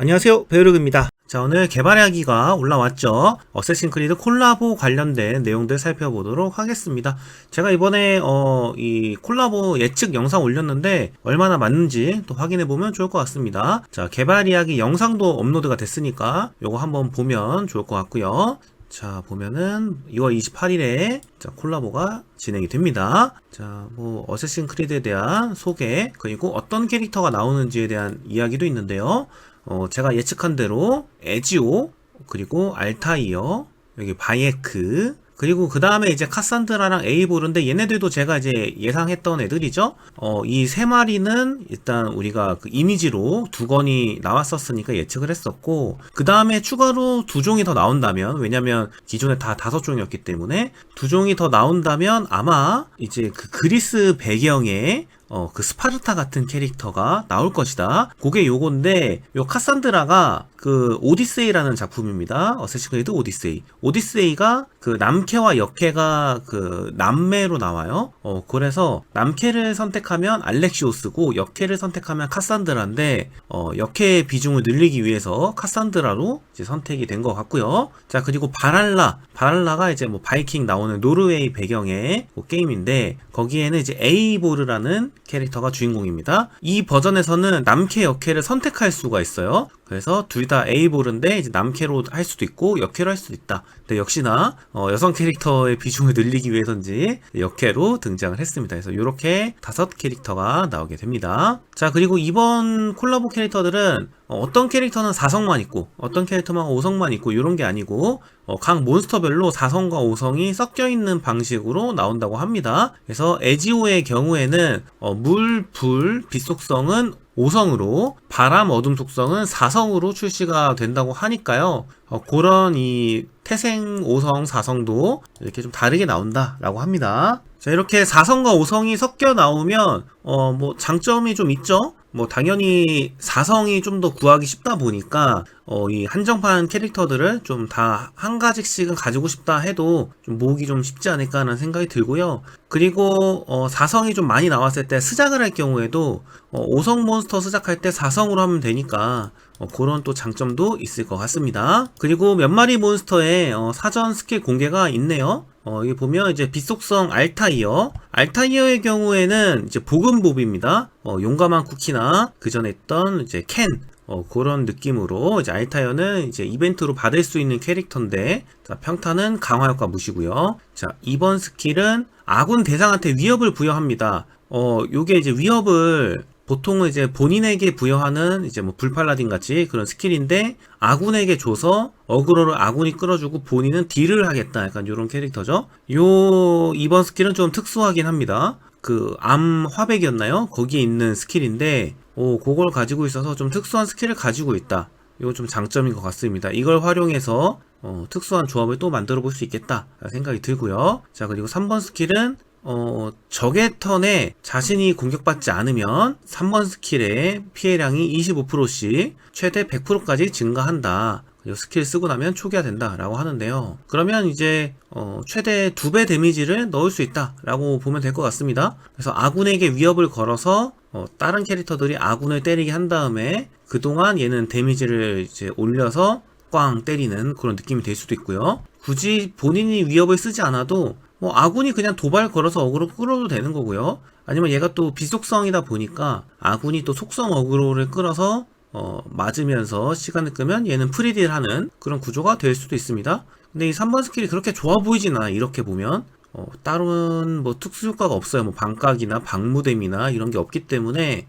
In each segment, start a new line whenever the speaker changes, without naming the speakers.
안녕하세요. 배우르입니다. 자 오늘 개발 이야기가 올라왔죠. 어쌔신 크리드 콜라보 관련된 내용들 살펴보도록 하겠습니다. 제가 이번에 어, 이 콜라보 예측 영상 올렸는데 얼마나 맞는지 또 확인해 보면 좋을 것 같습니다. 자 개발 이야기 영상도 업로드가 됐으니까 요거 한번 보면 좋을 것 같고요. 자 보면은 2월 28일에 자 콜라보가 진행이 됩니다. 자 뭐 어쌔신 크리드에 대한 소개 그리고 어떤 캐릭터가 나오는지에 대한 이야기도 있는데요. 어 제가 예측한 대로 에지오 그리고 알타이어 여기 바이에크 그리고 그 다음에 이제 카산드라랑 에이보르인데 얘네들도 제가 이제 예상했던 애들이죠. 어, 이 세 마리는 일단 우리가 그 이미지로 두 건이 나왔었으니까 예측을 했었고, 그 다음에 추가로 두 종이 더 나온다면, 왜냐면 기존에 다 다섯 종이었기 때문에 두 종이 더 나온다면 아마 이제 그 그리스 배경에 어, 그 스파르타 같은 캐릭터가 나올 것이다. 그게 요건데, 요 카산드라가 그 오디세이라는 작품입니다. 어쌔신 크리드 오디세이. 오디세이가 그 남캐와 역캐가 그 남매로 나와요. 어, 그래서 남캐를 선택하면 알렉시오스고 역캐를 선택하면 카산드라인데, 어, 역캐의 비중을 늘리기 위해서 카산드라로 이제 선택이 된 것 같고요. 자, 그리고 바랄라. 바랄라가 이제 뭐 바이킹 나오는 노르웨이 배경의 뭐 게임인데, 거기에는 이제 에이보르라는 캐릭터가 주인공입니다. 이 버전에서는 남캐 역캐를 선택할 수가 있어요. 그래서 둘 다 에이볼인데 이제 남캐로 할 수도 있고 역캐로 할 수도 있다. 근데 역시나 어, 여성 캐릭터의 비중을 늘리기 위해서인지 역캐로 등장을 했습니다. 그래서 이렇게 다섯 캐릭터가 나오게 됩니다. 자 그리고 이번 콜라보 캐릭터들은 어, 떤 캐릭터는 4성만 있고 어떤 캐릭터만 5성만 있고 이런 게 아니고 어, 각 몬스터별로 4성과 5성이 섞여 있는 방식으로 나온다고 합니다. 그래서 에지오의 경우에는 어, 물, 불, 빛 속성은 5성으로 바람 어둠 속성은 4성으로 출시가 된다고 하니까요. 어, 그런 이 태생 5성, 4성도 이렇게 좀 다르게 나온다라고 합니다. 자, 이렇게 4성과 5성이 섞여 나오면 어, 뭐 장점이 좀 있죠. 뭐 당연히 4성이 좀 더 구하기 쉽다 보니까 어, 이 한정판 캐릭터들을 좀 다 한 가지씩은 가지고 싶다 해도 좀 모으기 좀 쉽지 않을까 하는 생각이 들고요. 그리고 어, 4성이 좀 많이 나왔을 때 스작을 할 경우에도 어, 5성 몬스터 스작할 때 4성으로 하면 되니까 어, 그런 또 장점도 있을 것 같습니다. 그리고 몇 마리 몬스터의 어, 사전 스킬 공개가 있네요. 어, 여기 보면 이제 빛속성 알타이어. 알타이어의 경우에는 이제 보금봅입니다. 어, 용감한 쿠키나 그 전에 있던 이제 켄. 어, 그런 느낌으로 이제 알타이어는 이제 이벤트로 받을 수 있는 캐릭터인데 자, 평타는 강화 효과 무시고요. 자, 이번 스킬은 아군 대상한테 위협을 부여합니다. 어, 요게 이제 위협을 보통은 이제 본인에게 부여하는 이제 뭐 불팔라딘 같이 그런 스킬인데 아군에게 줘서 어그로를 아군이 끌어주고 본인은 딜을 하겠다 약간 이런 캐릭터죠. 요 이번 스킬은 좀 특수하긴 합니다. 그 암 화백이었나요? 거기에 있는 스킬인데 오 그걸 가지고 있어서 좀 특수한 스킬을 가지고 있다. 이거 좀 장점인 것 같습니다. 이걸 활용해서 어, 특수한 조합을 또 만들어 볼 수 있겠다 생각이 들고요. 자 그리고 3번 스킬은 어, 적의 턴에 자신이 공격받지 않으면 3번 스킬의 피해량이 25%씩 최대 100%까지 증가한다. 이 스킬 쓰고 나면 초기화된다 라고 하는데요. 그러면 이제 어, 최대 2배 데미지를 넣을 수 있다 라고 보면 될 것 같습니다. 그래서 아군에게 위협을 걸어서 어, 다른 캐릭터들이 아군을 때리게 한 다음에 그동안 얘는 데미지를 이제 올려서 꽝 때리는 그런 느낌이 될 수도 있고요. 굳이 본인이 위협을 쓰지 않아도 뭐 아군이 그냥 도발 걸어서 어그로 끌어도 되는 거고요. 아니면 얘가 또 비속성이다 보니까 아군이 또 속성 어그로를 끌어서 어, 맞으면서 시간을 끄면 얘는 프리딜 하는 그런 구조가 될 수도 있습니다. 근데 이 3번 스킬이 그렇게 좋아 보이진 않아, 이렇게 보면. 어, 다른 뭐 특수 효과가 없어요. 뭐 방각이나 방무댐이나 이런 게 없기 때문에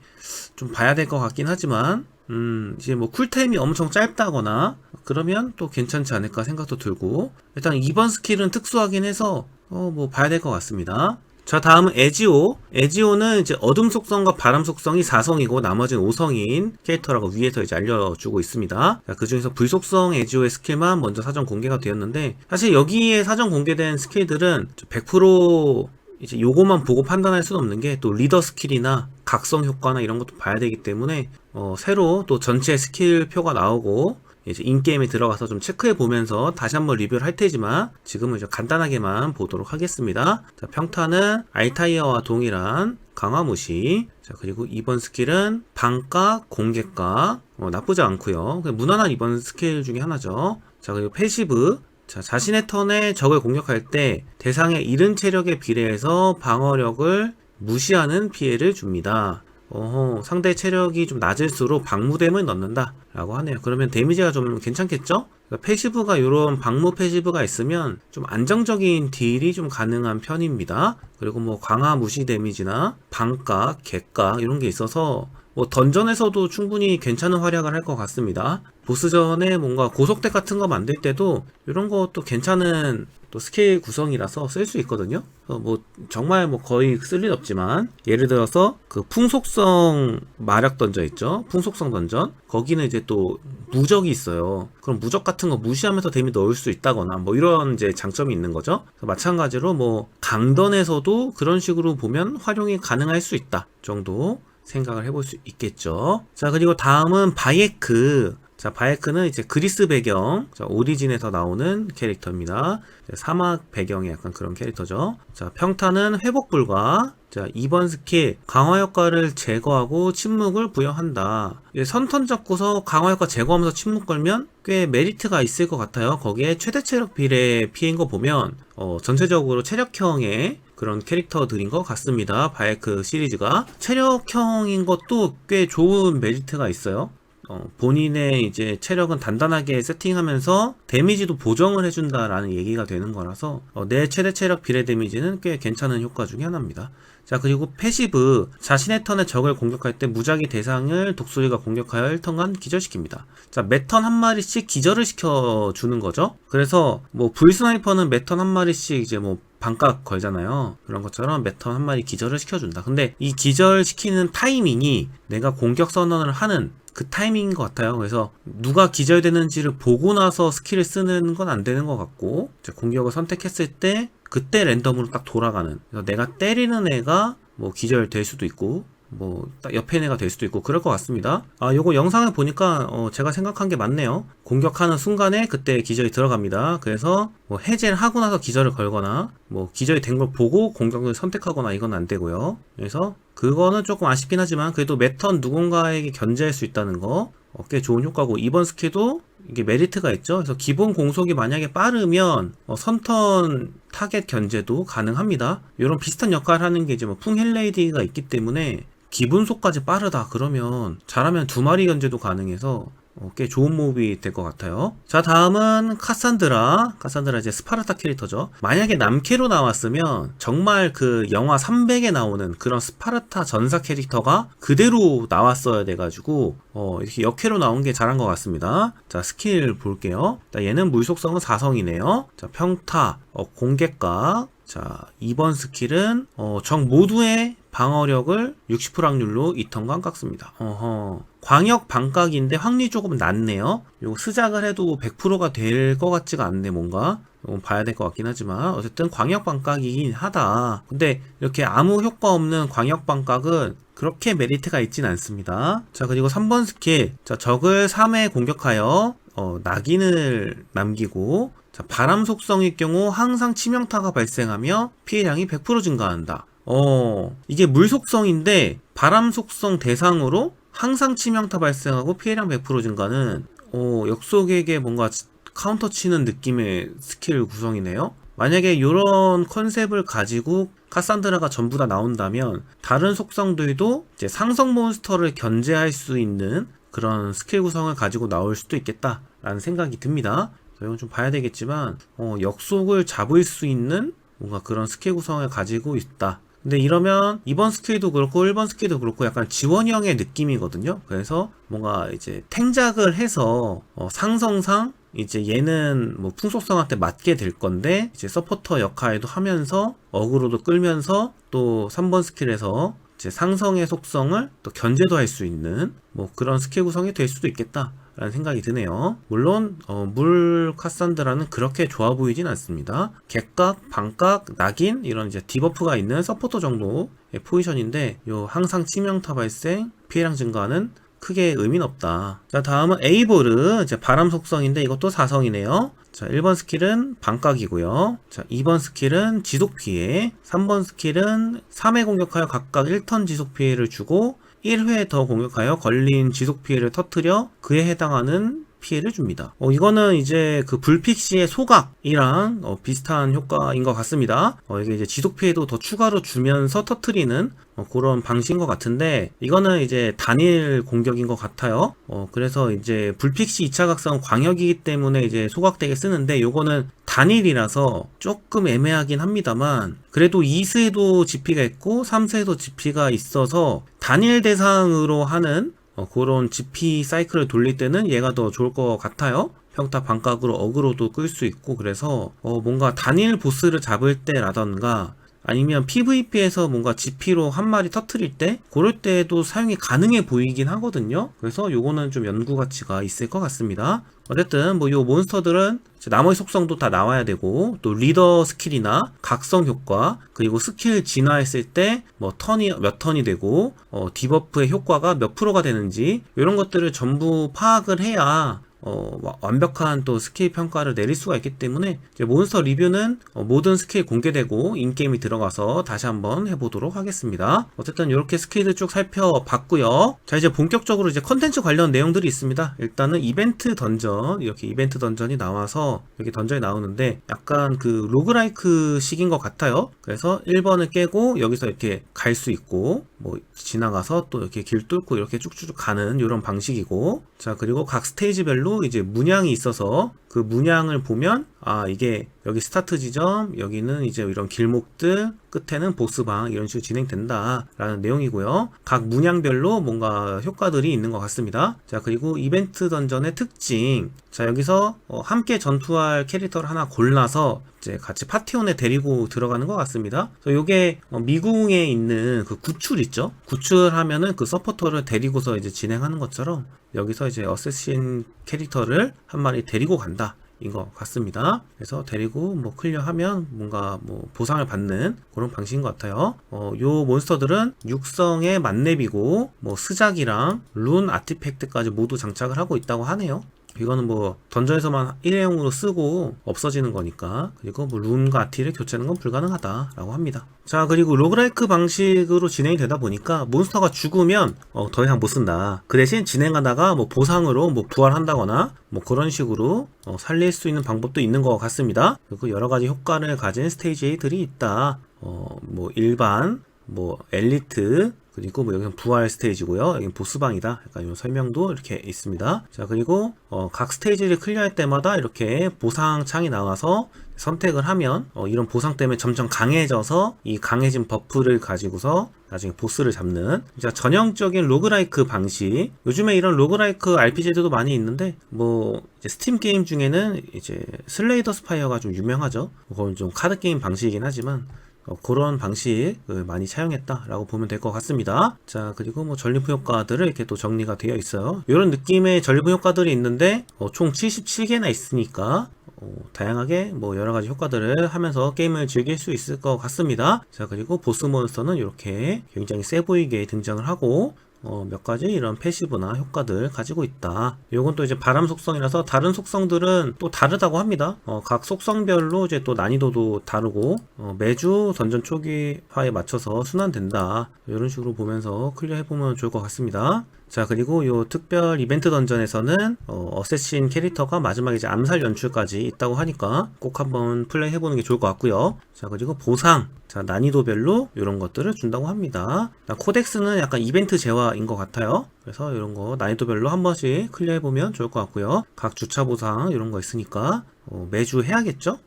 좀 봐야 될 것 같긴 하지만, 음, 이제 뭐 쿨타임이 엄청 짧다거나 그러면 또 괜찮지 않을까 생각도 들고, 일단 2번 스킬은 특수하긴 해서 어, 뭐 봐야 될 것 같습니다. 자, 다음은 에지오. 에지오는 이제 어둠 속성과 바람 속성이 4성이고 나머지는 5성인 캐릭터라고 위에서 이제 알려주고 있습니다. 자, 그 중에서 불속성 에지오의 스킬만 먼저 사전 공개가 되었는데 사실 여기에 사전 공개된 스킬들은 100% 이제 요거만 보고 판단할 수는 없는 게 또 리더 스킬이나 각성 효과나 이런 것도 봐야 되기 때문에 어, 새로 또 전체 스킬표가 나오고 이제 인게임에 들어가서 좀 체크해 보면서 다시 한번 리뷰를 할 테지만 지금은 이제 간단하게만 보도록 하겠습니다. 자, 평타는 알타이어와 동일한 강화무시. 자, 그리고 이번 스킬은 방각, 공격각. 어, 나쁘지 않고요 무난한 이번 스킬 중에 하나죠. 자, 그리고 패시브. 자, 자신의 턴에 적을 공격할 때 대상의 잃은 체력에 비례해서 방어력을 무시하는 피해를 줍니다. 어허, 상대 체력이 좀 낮을수록 방무댐을 넣는다. 라고 하네요. 그러면 데미지가 좀 괜찮겠죠? 그러니까 패시브가 이런 방무 패시브가 있으면 좀 안정적인 딜이 좀 가능한 편입니다. 그리고 뭐 강화 무시 데미지나 방각, 객각 이런 게 있어서 뭐 던전에서도 충분히 괜찮은 활약을 할 것 같습니다. 보스전에 뭔가 고속덱 같은 거 만들 때도 이런 것도 괜찮은 또 스킬 구성이라서 쓸 수 있거든요. 뭐 정말 뭐 거의 쓸 일 없지만 예를 들어서 그 풍속성 마력 던져 있죠. 풍속성 던전 거기는 이제 또 무적이 있어요. 그럼 무적 같은 거 무시하면서 데미 넣을 수 있다거나 뭐 이런 이제 장점이 있는 거죠. 마찬가지로 뭐 강던에서도 그런 식으로 보면 활용이 가능할 수 있다 정도 생각을 해볼 수 있겠죠. 자, 그리고 다음은 바이에크. 자, 바이에크는 이제 그리스 배경, 자, 오리진에서 나오는 캐릭터입니다. 자, 사막 배경의 약간 그런 캐릭터죠. 자, 평타는 회복 불가. 자, 2번 스킬, 강화 효과를 제거하고 침묵을 부여한다. 이제 선턴 잡고서 강화 효과 제거하면서 침묵 걸면 꽤 메리트가 있을 것 같아요. 거기에 최대 체력 비례 피해인 거 보면, 어, 전체적으로 체력형의 그런 캐릭터들인 것 같습니다. 바이크 시리즈가. 체력형인 것도 꽤 좋은 메리트가 있어요. 어, 본인의 이제 체력은 단단하게 세팅하면서 데미지도 보정을 해준다라는 얘기가 되는 거라서 어, 내 최대 체력 비례 데미지는 꽤 괜찮은 효과 중에 하나입니다. 자 그리고 패시브 자신의 턴에 적을 공격할 때 무작위 대상을 독수리가 공격하여 1턴간 기절시킵니다. 자 매턴 한 마리씩 기절을 시켜주는 거죠. 그래서 뭐 불스나이퍼는 매턴 한 마리씩 이제 뭐 반값 걸잖아요. 그런 것처럼 매턴 한 마리 기절을 시켜준다. 근데 이 기절시키는 타이밍이 내가 공격 선언을 하는 그 타이밍인 것 같아요. 그래서 누가 기절되는지를 보고 나서 스킬을 쓰는 건 안 되는 것 같고 공격을 선택했을 때 그때 랜덤으로 딱 돌아가는. 내가 때리는 애가 뭐 기절될 수도 있고 뭐, 딱 옆에 애가 될 수도 있고, 그럴 것 같습니다. 아, 요거 영상을 보니까, 어, 제가 생각한 게 맞네요. 공격하는 순간에 그때 기절이 들어갑니다. 그래서, 뭐, 해제를 하고 나서 기절을 걸거나, 뭐, 기절이 된 걸 보고 공격을 선택하거나 이건 안 되고요. 그래서, 그거는 조금 아쉽긴 하지만, 그래도 매턴 누군가에게 견제할 수 있다는 거, 어, 꽤 좋은 효과고, 이번 스킬도 이게 메리트가 있죠. 그래서 기본 공속이 만약에 빠르면 어, 선턴 타겟 견제도 가능합니다. 이런 비슷한 역할을 하는 게 이제 뭐 풍헬레이디가 있기 때문에 기분속까지 빠르다 그러면 잘하면 두 마리 견제도 가능해서 어, 꽤 좋은 모브이 될 것 같아요. 자, 다음은 카산드라. 카산드라 이제 스파르타 캐릭터죠. 만약에 남캐로 나왔으면 정말 그 영화 300에 나오는 그런 스파르타 전사 캐릭터가 그대로 나왔어야 돼가지고, 어, 이렇게 역캐로 나온 게 잘한 것 같습니다. 자, 스킬 볼게요. 자, 얘는 물속성은 4성이네요. 자, 평타, 어, 공격각. 자, 2번 스킬은, 어, 적 모두의 방어력을 60% 확률로 2턴간 깎습니다. 어허. 광역 반각인데 확률이 조금 낮네요. 요 스작을 해도 100%가 될 것 같지가 않네, 뭔가. 좀 봐야 될 것 같긴 하지만 어쨌든 광역 반각이긴 하다. 근데 이렇게 아무 효과 없는 광역 반각은 그렇게 메리트가 있진 않습니다. 자, 그리고 3번 스킬. 자, 적을 3회 공격하여 어, 낙인을 남기고 자, 바람 속성일 경우 항상 치명타가 발생하며 피해량이 100% 증가한다. 어, 이게 물 속성인데 바람 속성 대상으로 항상 치명타 발생하고 피해량 100% 증가는 어, 역속에게 뭔가 카운터 치는 느낌의 스킬 구성이네요. 만약에 이런 컨셉을 가지고 카산드라가 전부 다 나온다면 다른 속성들도 이제 상성 몬스터를 견제할 수 있는 그런 스킬 구성을 가지고 나올 수도 있겠다라는 생각이 듭니다. 이건 좀 봐야 되겠지만 어, 역속을 잡을 수 있는 뭔가 그런 스킬 구성을 가지고 있다. 근데 이러면 이번 스킬도 그렇고 1번 스킬도 그렇고 약간 지원형의 느낌이거든요. 그래서 뭔가 이제 탱작을 해서 어 상성상 이제 얘는 뭐 풍속성한테 맞게 될 건데 이제 서포터 역할도 하면서 어그로도 끌면서 또 3번 스킬에서 이제 상성의 속성을 또 견제도 할 수 있는 뭐 그런 스킬 구성이 될 수도 있겠다. 라는 생각이 드네요. 물론 어, 물 카산드라는 그렇게 좋아 보이진 않습니다. 객각, 반각, 낙인 이런 이제 디버프가 있는 서포터 정도의 포지션인데 요 항상 치명타 발생, 피해량 증가는 크게 의미는 없다. 자, 다음은 에이보르. 이제 바람 속성인데 이것도 4성이네요. 자, 1번 스킬은 반각이고요. 자, 2번 스킬은 지속 피해. 3번 스킬은 3회 공격하여 각각 1턴 지속 피해를 주고 1회 더 공격하여 걸린 지속 피해를 터트려 그에 해당하는 피해를 줍니다. 어, 이거는 이제 그 불픽시의 소각이랑 어, 비슷한 효과인 것 같습니다. 어, 이게 이제 지속 피해도 더 추가로 주면서 터트리는 어, 그런 방식인 것 같은데 이거는 이제 단일 공격인 것 같아요. 어, 그래서 이제 불픽시 2차 각성은 광역이기 때문에 이제 소각되게 쓰는데 요거는 단일이라서 조금 애매하긴 합니다만 그래도 2스에도 GP가 있고 3스에도 GP가 있어서 단일 대상으로 하는 어, 그런 GP 사이클을 돌릴 때는 얘가 더 좋을 것 같아요. 평타 반각으로 어그로도 끌 수 있고 그래서 어, 뭔가 단일 보스를 잡을 때라던가 아니면 PVP에서 뭔가 GP로 한 마리 터트릴 때 그럴 때도 사용이 가능해 보이긴 하거든요. 그래서 요거는 좀 연구 가치가 있을 것 같습니다. 어쨌든 뭐 요 몬스터들은 나머지 속성도 다 나와야 되고 또 리더 스킬이나 각성 효과 그리고 스킬 진화했을 때 뭐 턴이 몇 턴이 되고 어 디버프의 효과가 몇 프로가 되는지 이런 것들을 전부 파악을 해야 어, 와- 완벽한 또 스킬 평가를 내릴 수가 있기 때문에 몬스터 리뷰는 어, 모든 스킬 공개되고 인게임이 들어가서 다시 한번 해보도록 하겠습니다. 어쨌든 이렇게 스킬을 쭉 살펴봤고요. 자 이제 본격적으로 이제 컨텐츠 관련 내용들이 있습니다. 일단은 이벤트 던전 이렇게 이벤트 던전이 나와서 여기 던전이 나오는데 약간 그 로그라이크 식인 것 같아요. 그래서 1번을 깨고 여기서 이렇게 갈 수 있고 뭐 지나가서 또 이렇게 길 뚫고 이렇게 쭉쭉 가는 이런 방식이고 자 그리고 각 스테이지별로 이제 문양이 있어서 그 문양을 보면 아 이게 여기 스타트 지점 여기는 이제 이런 길목들 끝에는 보스방 이런 식으로 진행된다 라는 내용이고요 각 문양별로 뭔가 효과들이 있는 것 같습니다 자 그리고 이벤트 던전의 특징 자 여기서 어, 함께 전투할 캐릭터를 하나 골라서 이제 같이 파티온에 데리고 들어가는 것 같습니다. 요게 어, 미궁에 있는 그 구출 있죠? 구출하면은 그 서포터를 데리고서 이제 진행하는 것처럼 여기서 이제 어쌔신 캐릭터를 한 마리 데리고 간다. 인 것 같습니다. 그래서 데리고 뭐 클리어하면 뭔가 뭐 보상을 받는 그런 방식인 것 같아요. 어, 요 몬스터들은 육성의 만렙이고 뭐 스작이랑 룬 아티팩트까지 모두 장착을 하고 있다고 하네요. 이거는 뭐 던전에서만 일회용으로 쓰고 없어지는 거니까 그리고 뭐 룬과 아티를 교체하는 건 불가능하다라고 합니다. 자 그리고 로그라이크 방식으로 진행이 되다 보니까 몬스터가 죽으면 어, 더 이상 못 쓴다. 그 대신 진행하다가 뭐 보상으로 뭐 부활한다거나 뭐 그런 식으로 어, 살릴 수 있는 방법도 있는 것 같습니다. 그리고 여러 가지 효과를 가진 스테이지들이 있다. 어, 뭐 일반, 뭐 엘리트, 그리고 뭐 여기는 부활 스테이지고요. 여기는 보스방이다. 약간 이 설명도 이렇게 있습니다. 자 그리고 어, 각 스테이지를 클리어할 때마다 이렇게 보상 창이 나와서 선택을 하면 어, 이런 보상 때문에 점점 강해져서 이 강해진 버프를 가지고서 나중에 보스를 잡는 진짜 전형적인 로그라이크 방식. 요즘에 이런 로그라이크 RPG들도 많이 있는데 뭐 스팀 게임 중에는 이제 슬레이더 스파이어가 좀 유명하죠. 그건 좀 카드 게임 방식이긴 하지만 어, 그런 방식을 많이 사용했다라고 보면 될 것 같습니다. 자, 그리고 뭐 전리품 효과들을 이렇게 또 정리가 되어 있어요. 이런 느낌의 전리품 효과들이 있는데 어, 총 77개나 있으니까 어, 다양하게 뭐 여러 가지 효과들을 하면서 게임을 즐길 수 있을 것 같습니다. 자, 그리고 보스 몬스터는 이렇게 굉장히 세 보이게 등장을 하고 어, 몇 가지 이런 패시브나 효과들 가지고 있다. 요건 또 이제 바람 속성이라서 다른 속성들은 또 다르다고 합니다. 어, 각 속성별로 이제 또 난이도도 다르고 어, 매주 던전 초기화에 맞춰서 순환된다. 이런 식으로 보면서 클리어해 보면 좋을 것 같습니다. 자 그리고 요 특별 이벤트 던전에서는 어, 어쌔신 캐릭터가 마지막에 이제 암살 연출까지 있다고 하니까 꼭 한번 플레이 해보는 게 좋을 것 같고요. 자 그리고 보상. 자 난이도별로 이런 것들을 준다고 합니다. 자, 코덱스는 약간 이벤트 재화인 것 같아요. 그래서 이런 거 난이도별로 한 번씩 클리어 해보면 좋을 것 같고요. 각 주차 보상 이런 거 있으니까 어, 매주 해야겠죠? 네,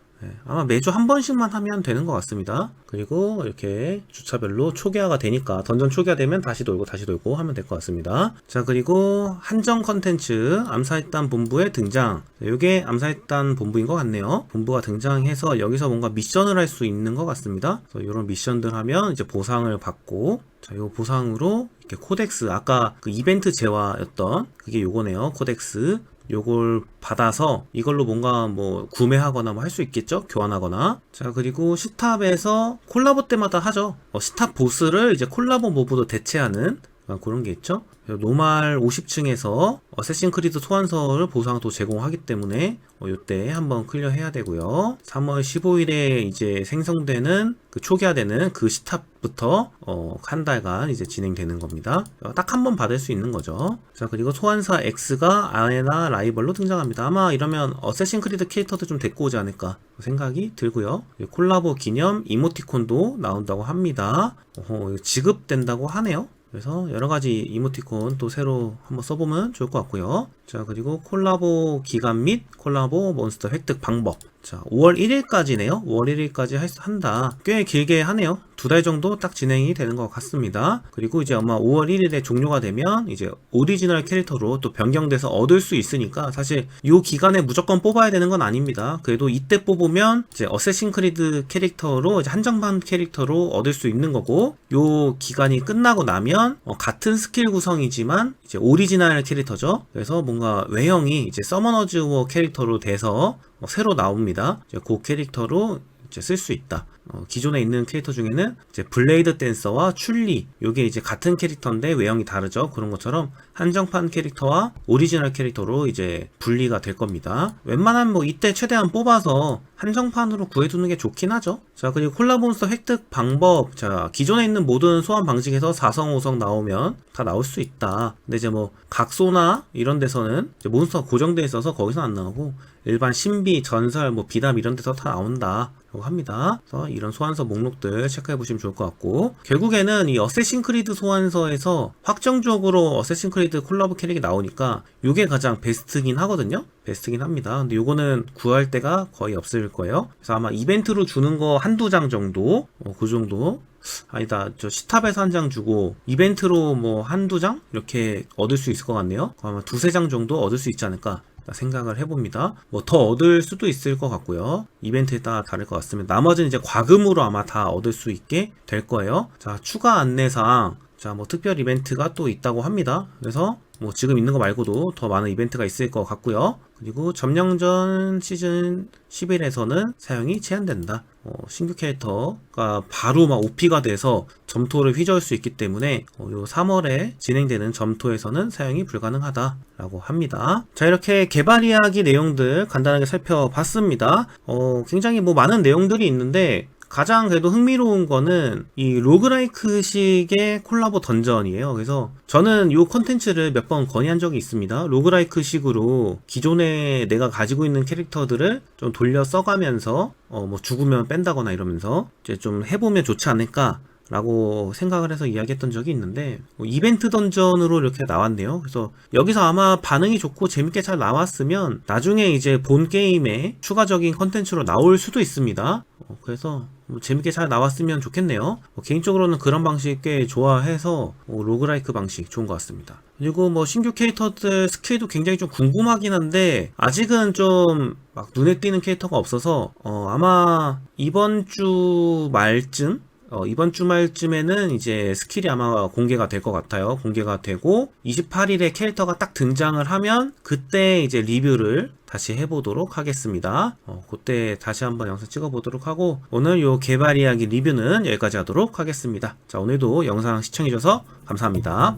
아마 매주 한 번씩만 하면 되는 것 같습니다. 그리고 이렇게 주차별로 초기화가 되니까 던전 초기화되면 다시 돌고 다시 돌고 하면 될 것 같습니다. 자 그리고 한정 컨텐츠 암사했단 본부의 등장. 이게 암사했단 본부인 것 같네요. 본부가 등장해서 여기서 뭔가 미션을 할 수 있는 것 같습니다. 그래서 이런 미션들 하면 이제 보상을 받고 자, 요 보상으로 이렇게 코덱스 아까 그 이벤트 재화였던 그게 요거네요. 코덱스 요걸 받아서 이걸로 뭔가 뭐 구매하거나 뭐 할 수 있겠죠? 교환하거나. 자, 그리고 시탑에서 콜라보 때마다 하죠. 어, 시탑 보스를 이제 콜라보 모브로 대체하는 아, 그런 게 있죠. 노말 50층에서 어쌔신 크리드 소환서를 보상도 제공하기 때문에 어, 요때 한번 클리어해야 되고요. 3월 15일에 이제 생성되는 그 초기화되는 그 시탑부터 어, 한 달간 이제 진행되는 겁니다. 딱 한 번 받을 수 있는 거죠. 자 그리고 소환사 X가 아에나 라이벌로 등장합니다. 아마 이러면 어쌔신 크리드 캐릭터도 좀 데리고 오지 않을까 생각이 들고요. 콜라보 기념 이모티콘도 나온다고 합니다. 어허, 지급된다고 하네요. 그래서 여러 가지 이모티콘 또 새로 한번 써보면 좋을 것 같고요. 자, 그리고 콜라보 기간 및 콜라보 몬스터 획득 방법. 자, 5월 1일까지네요. 5월 1일까지 한다. 꽤 길게 하네요. 두 달 정도 딱 진행이 되는 것 같습니다. 그리고 이제 아마 5월 1일에 종료가 되면 이제 오리지널 캐릭터로 또 변경돼서 얻을 수 있으니까 사실 이 기간에 무조건 뽑아야 되는 건 아닙니다. 그래도 이때 뽑으면 이제 어쌔신 크리드 캐릭터로 이제 한정판 캐릭터로 얻을 수 있는 거고 이 기간이 끝나고 나면 어, 같은 스킬 구성이지만 이제 오리지널 캐릭터죠. 그래서 뭔가 외형이 이제 서머너즈 워 캐릭터로 돼서 어, 새로 나옵니다. 이제 그 캐릭터로 쓸 수 있다. 어, 기존에 있는 캐릭터 중에는 이제 블레이드 댄서와 출리 요게 이제 같은 캐릭터인데 외형이 다르죠. 그런 것처럼 한정판 캐릭터와 오리지널 캐릭터로 이제 분리가 될 겁니다. 웬만하면 뭐 이때 최대한 뽑아서 한정판으로 구해두는 게 좋긴 하죠. 자 그리고 콜라본스터 획득 방법. 자 기존에 있는 모든 소환 방식에서 4성 5성 나오면 다 나올 수 있다. 근데 이제 뭐 각소나 이런 데서는 몬스터가 고정되어 있어서 거기서 안 나오고 일반 신비 전설 뭐 비담 이런 데서 다 나온다 라고 합니다. 그래서 이런 소환서 목록들 체크해 보시면 좋을 것 같고 결국에는 이 어쌔신 크리드 소환서에서 확정적으로 어쌔신 크리드 콜라보 캐릭이 나오니까 이게 가장 베스트긴 하거든요? 베스트긴 합니다. 근데 요거는 구할 때가 거의 없을 거예요. 그래서 아마 이벤트로 주는 거 한두 장 정도? 어, 그 정도? 아니다. 저 시탑에서 한 장 주고 이벤트로 뭐 한두 장? 이렇게 얻을 수 있을 것 같네요. 아마 두세 장 정도 얻을 수 있지 않을까 생각을 해봅니다. 뭐 더 얻을 수도 있을 것 같고요. 이벤트에 따라 다를 것 같습니다. 나머지는 이제 과금으로 아마 다 얻을 수 있게 될 거예요. 자, 추가 안내사항. 자, 뭐 특별 이벤트가 또 있다고 합니다. 그래서 뭐 지금 있는 거 말고도 더 많은 이벤트가 있을 것 같고요. 그리고 점령전 시즌 11에서는 사용이 제한된다. 어, 신규 캐릭터가 바로 막 OP가 돼서 점토를 휘저을 수 있기 때문에 어, 요 3월에 진행되는 점토에서는 사용이 불가능하다라고 합니다. 자 이렇게 개발 이야기 내용들 간단하게 살펴봤습니다. 어, 굉장히 뭐 많은 내용들이 있는데 가장 그래도 흥미로운 거는 이 로그라이크식의 콜라보 던전이에요. 그래서 저는 이 컨텐츠를 몇 번 건의한 적이 있습니다. 로그라이크식으로 기존에 내가 가지고 있는 캐릭터들을 좀 돌려 써가면서 어 뭐 죽으면 뺀다거나 이러면서 이제 좀 해보면 좋지 않을까 라고 생각을 해서 이야기했던 적이 있는데 뭐 이벤트 던전으로 이렇게 나왔네요. 그래서 여기서 아마 반응이 좋고 재밌게 잘 나왔으면 나중에 이제 본 게임에 추가적인 컨텐츠로 나올 수도 있습니다. 어, 그래서 뭐 재밌게 잘 나왔으면 좋겠네요. 뭐 개인적으로는 그런 방식 꽤 좋아해서 뭐 로그라이크 방식 좋은 것 같습니다. 그리고 뭐 신규 캐릭터들 스킬도 굉장히 좀 궁금하긴 한데 아직은 좀 막 눈에 띄는 캐릭터가 없어서 어 아마 이번 주 말쯤 어, 이번 주말쯤에는 이제 스킬이 아마 공개가 될 것 같아요. 공개가 되고 28일에 캐릭터가 딱 등장을 하면 그때 이제 리뷰를 다시 해보도록 하겠습니다. 어, 그때 다시 한번 영상 찍어보도록 하고 오늘 요 개발 이야기 리뷰는 여기까지 하도록 하겠습니다. 자 오늘도 영상 시청해주셔서 감사합니다.